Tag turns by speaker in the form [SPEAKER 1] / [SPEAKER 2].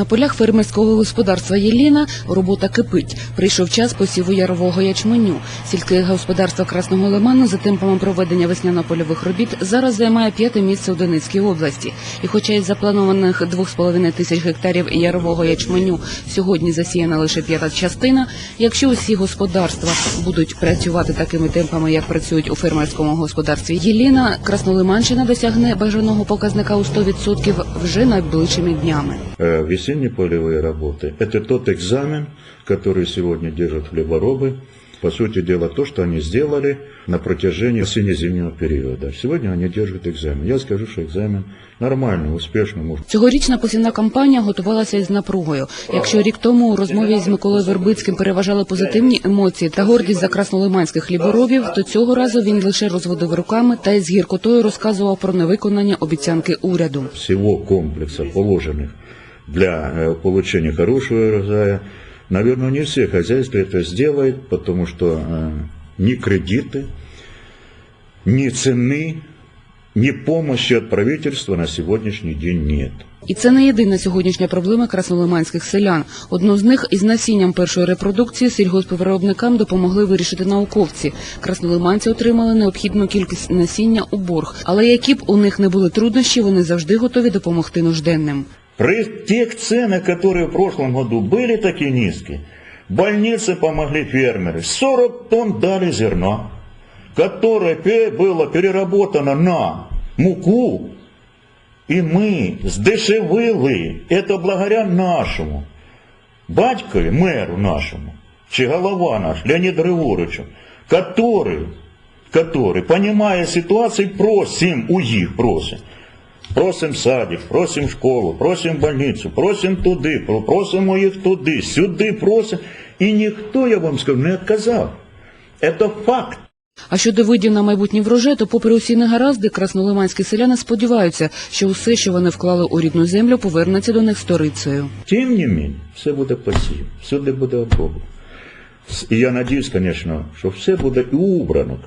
[SPEAKER 1] На полях фермерського господарства Єліна робота кипить. Прийшов час посіву ярового ячменю. Сільське господарство Красного Лиману за темпами проведення весняно-польових робіт зараз займає п'яте місце у Донецькій області. І хоча із запланованих 2,5 тисяч гектарів ярового ячменю сьогодні засіяна лише п'ята частина, якщо усі господарства будуть працювати такими темпами, як працюють у фермерському господарстві Єліна, Краснолиманщина досягне бажаного показника у 100% вже найближчими днями
[SPEAKER 2] Э, Весенние полевые работы – это тот экзамен, который сегодня держат хлеборобы. По сути дела, то, что они сделали на протяжении осенне-зимнего периода. Сегодня они держат экзамен. Я скажу, что экзамен нормальный, успешный. Может,
[SPEAKER 1] Цьогорічна посівна кампанія готувалася із напругою. Якщо рік тому у розмові з Миколою Вербицьким переважали позитивні емоції та гордість за краснолиманських хліборобів, то цього разу він лише розводив руками та із гіркотою розказував про невиконання обіцянки уряду.
[SPEAKER 2] всего комплекса положенных для э, получения хорошего урожая, наверное, не все хозяйства это сделают, потому что э, ни кредиты, ни цены, ни помощи от правительства на сегодняшний день нет.
[SPEAKER 1] І це не єдина сьогоднішня проблема краснолиманських селян. Одну з них із насінням першої репродукції сільгоспвиробникам допомогли вирішити науковці. Краснолиманці отримали необхідну кількість насіння у борг. Але які б у них не були труднощі, вони завжди готові допомогти нужденним.
[SPEAKER 2] При тех ценах, которые в прошлом году были такие низкие, больницы помогли фермеры. 40 тонн дали зерна, которое пе- было переработано на муку, и мы сдешевили это благодаря нашему батькові, меру нашему, чи голова наш, Леониду Григоровичу, который, который, понимая ситуацию, просим у їх, просим. Просим садик, просим школу, просим больницю, просим туди, просимо їх туди, сюди просим. І ніхто, я вам скажу, не відказав. Це факт.
[SPEAKER 1] А щодо видів на майбутній врожай, то попри усі негаразди, краснолиманські селяни сподіваються, що усе, що вони вклали у рідну землю, повернеться до них сторицею.
[SPEAKER 2] Тим не менше, все буде посів, все буде Бога. І я надіюсь, звісно, що все буде і убрано.